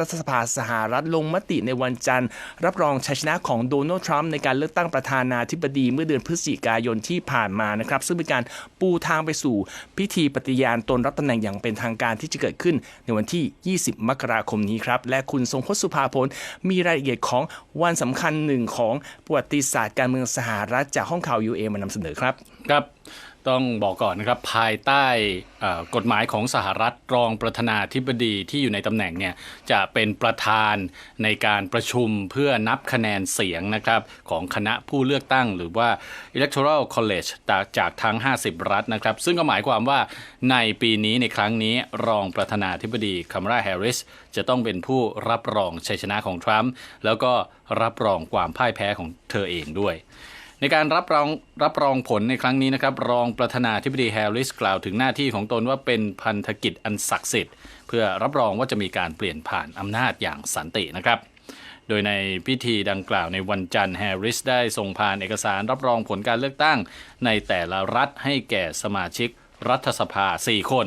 รัฐสภาสหรัฐลงมติในวันจันทร์ รับรองชัยชนะของโดนัลด์ทรัมป์ในการเลือกตั้งประธานาธิบดีเมื่อเดือนพฤศจิกายนที่ผ่านมานะครับ ซึ่งเป็นการปูทางไปสู่พิธีปฏิญาณตนรับตำแหน่งอย่างเป็นทางการที่จะเกิดขึ้นในวันที่ 20 มกราคมนี้ครับ และคุณทรงพสุภาพลมีรายละเอียดของวันสำคัญหนึ่งของประวัติศาสตร์การเมืองสหรัฐจากห้องข่าว UA มานำเสนอครับ ครับ ต้องบอกก่อนนะครับภายใต้กฎหมายของสหรัฐรองประธานาธิบดีที่อยู่ในตำแหน่งเนี่ยจะเป็นประธานในการประชุมเพื่อนับคะแนนเสียงนะครับของคณะผู้เลือกตั้งหรือว่า electoral college จากจากทั้ง 50 รัฐนะครับ ซึ่งก็หมายความว่าในปีนี้ในครั้งนี้รองประธานาธิบดีคามาราแฮร์ริสจะต้องเป็นผู้รับรองชัยชนะของทรัมป์แล้วก็รับรองความพ่ายแพ้ของเธอเองด้วย ในการรับรองรับรองผลในครั้งนี้นะครับ รองประธานาธิบดีแฮร์ริสกล่าวถึงหน้าที่ของตนว่าเป็นพันธกิจอันศักดิ์สิทธิ์ เพื่อรับรองว่าจะมีการเปลี่ยนผ่านอำนาจอย่างสันตินะครับโดยในพิธีดังกล่าวในวันจันทร์แฮร์ริสได้ส่งผ่านเอกสารรับรองผลการเลือกตั้ง ในแต่ละรัฐให้แก่สมาชิก รัฐสภา 4 คน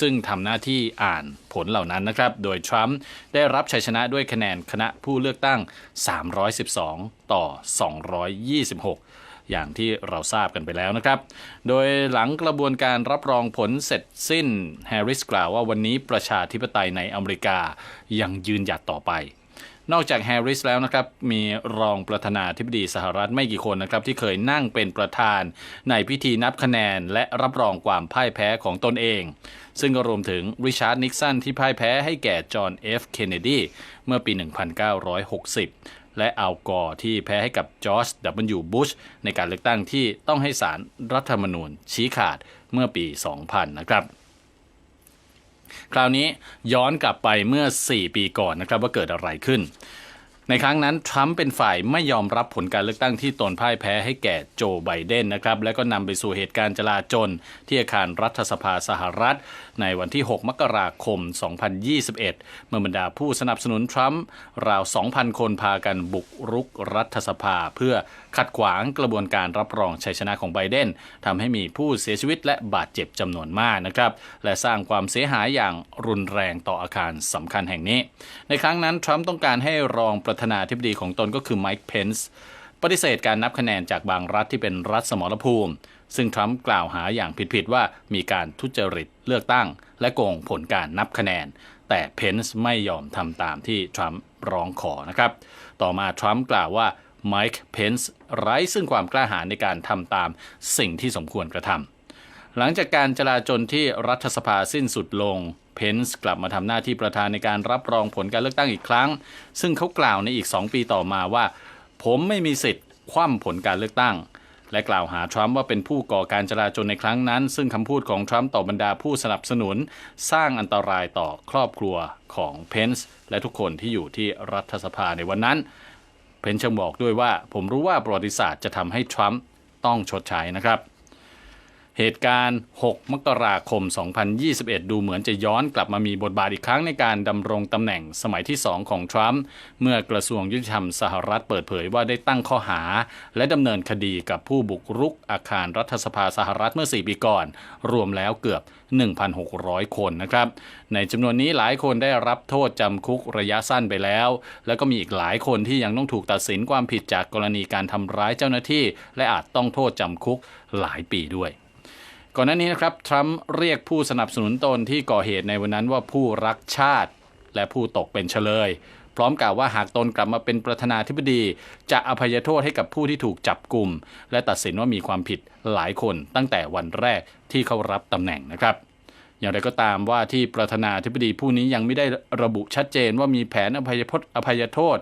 ซึ่งทำหน้าที่อ่านผลเหล่านั้นนะครับ โดยทรัมป์ได้รับชัยชนะด้วยคะแนนคณะผู้เลือกตั้ง 312 ต่อ 226 อย่างที่เราทราบกันไปแล้วนะครับ โดยหลังกระบวนการรับรองผลเสร็จสิ้นแฮร์ริสกล่าวว่าวันนี้ประชาธิปไตยในอเมริกายังยืนหยัดต่อไป นอกจากแฮร์ริสแล้วนะครับ มีรองประธานาธิบดีสหรัฐไม่กี่คนนะครับ ที่เคยนั่งเป็นประธานในพิธีนับคะแนน และรับรองความพ่ายแพ้ของตนเอง ซึ่งก็รวมถึงริชาร์ดนิกสันที่พ่ายแพ้ให้แก่จอห์นเอฟเคนเนดีเมื่อปี 1960 และอัลกอร์ที่แพ้ให้กับจอร์จดับเบิลยูบุชในการเลือกตั้งที่ต้องให้สารรัฐธรรมนูญชี้ขาดเมื่อปี 2000 นะครับ คราวนี้ย้อนกลับไปเมื่อ 4 ปีก่อนนะครับว่าเกิดอะไรขึ้น ในครั้งนั้น ทรัมป์เป็นฝ่ายไม่ยอมรับผลการเลือกตั้งที่ตนพ่ายแพ้ให้แก่โจไบเดนนะครับและก็นำไปสู่เหตุการณ์จลาจลที่อาคารรัฐสภาสหรัฐ ในวันที่ 6 มกราคม 2021 เมื่อบรรดาผู้สนับสนุนทรัมป์ราว 2,000 คนพากันบุกรุกรัฐสภาเพื่อ ขัดขวางกระบวนการรับรองชัยชนะของไบเดนทำให้มีผู้เสียชีวิตและบาดเจ็บจำนวนมากนะครับ และสร้างความเสียหายอย่างรุนแรงต่ออาคารสำคัญแห่งนี้ ในครั้งนั้น ทรัมป์ต้องการให้รองประธานาธิบดีของตนก็คือไมค์เพนส์ปฏิเสธการนับคะแนนจากบางรัฐที่เป็นรัฐสมรภูมิ ซึ่งทรัมป์กล่าวหาอย่างผิดๆว่ามีการทุจริตเลือกตั้ง และโกงผลการนับคะแนน แต่เพนส์ไม่ยอมทำตามที่ทรัมป์ร้องขอนะครับ ต่อมาทรัมป์กล่าวว่า ไมค์เพนส์ไร้ซึ่งความกล้าหาญในการทำตามสิ่งที่สมควรกระทำหลังจากการจลาจลที่รัฐสภาสิ้นสุดลงเพนส์กลับมาทำหน้าที่ประธานในการรับรองผลการเลือกตั้งอีกครั้ง ซึ่งเขากล่าวในอีก 2 ปีต่อมาว่า ผมไม่มีสิทธิ์ คว่ำผลการเลือกตั้ง และกล่าวหาทรัมป์ว่าเป็นผู้ก่อการจลาจลในครั้งนั้น ซึ่งคำพูดของทรัมป์ต่อบรรดาผู้สนับสนุน สร้างอันตรายต่อครอบครัวของเพนส์และทุกคนที่อยู่ที่รัฐสภาในวันนั้น เพนชังบอกด้วยว่า ผมรู้ว่าประวัติศาสตร์จะทำให้ทรัมป์ต้องชดใช้นะครับ เหตุการณ์ 6 มกราคม 2021 ดูเหมือนจะย้อนกลับมามีบทบาทอีกครั้งในการดำรงตำแหน่งสมัยที่ 2 ของทรัมป์เมื่อกระทรวงยุติธรรมสหรัฐเปิดเผยว่าได้ตั้งข้อหา และดำเนินคดีกับผู้บุกรุกอาคารรัฐสภาสหรัฐเมื่อ 4 ปีก่อน รวมแล้วเกือบ 1,600 คนนะครับ ในจำนวนนี้หลายคนได้รับโทษจำคุกระยะสั้นไปแล้ว แล้วก็มีอีกหลายคนที่ยังต้องถูกตัดสินความผิดจากกรณีการทำร้ายเจ้าหน้าที่ และอาจต้องโทษจำคุกหลายปีด้วย ก่อนหน้านี้นะครับทรัมป์เรียกผู้สนับสนุนตนที่ก่อเหตุในวันนั้นว่าผู้รักชาติ และผู้ตกเป็นเฉลย พร้อมกล่าวว่าหากตนกลับมาเป็นประธานาธิบดี จะอภัยโทษให้กับผู้ที่ถูกจับกลุ่ม และตัดสินว่ามีความผิดหลายคนตั้งแต่วันแรกที่เขารับตำแหน่งนะครับอย่างไรก็ตามว่าที่ประธานาธิบดีผู้นี้ยังไม่ได้ระบุชัดเจนว่ามีแผนอภัยพจน์อภัยโทษ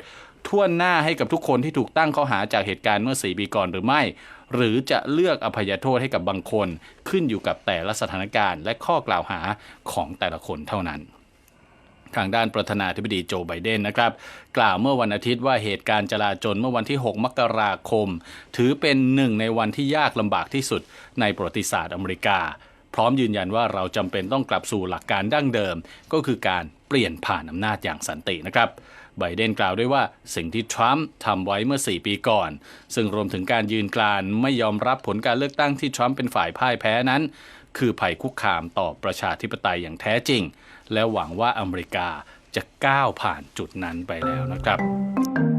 ทั่วหน้าให้กับทุกคนที่ถูกตั้งข้อหาจากเหตุการณ์เมื่อ 4 ปีก่อนหรือไม่ หรือจะเลือกอภัยโทษให้กับบางคน ขึ้นอยู่กับแต่ละสถานการณ์ และข้อกล่าวหาของแต่ละคนเท่านั้นทางด้านประธานาธิบดีโจไบเดนนะครับ กล่าวเมื่อวันอาทิตย์ว่าเหตุการณ์จลาจลเมื่อวันที่ 6 มกราคม ถือเป็นหนึ่งในวันที่ยากลำบากที่สุดในประวัติศาสตร์อเมริกา พร้อมยืนยันว่าเราจำเป็นต้องกลับสู่หลักการดั้งเดิม ก็คือการเปลี่ยนผ่านอำนาจอย่างสันตินะครับ ไบเดนกล่าวด้วยว่าสิ่งที่ทรัมป์ทำไว้เมื่อ 4 ปีก่อน ซึ่งรวมถึงการยืนกรานไม่ยอมรับผลการเลือกตั้งที่ทรัมป์เป็นฝ่ายพ่ายแพ้นั้น คือภัยคุกคามต่อประชาธิปไตยอย่างแท้จริง และหวังว่าอเมริกาจะก้าวผ่านจุดนั้นไปแล้วนะครับ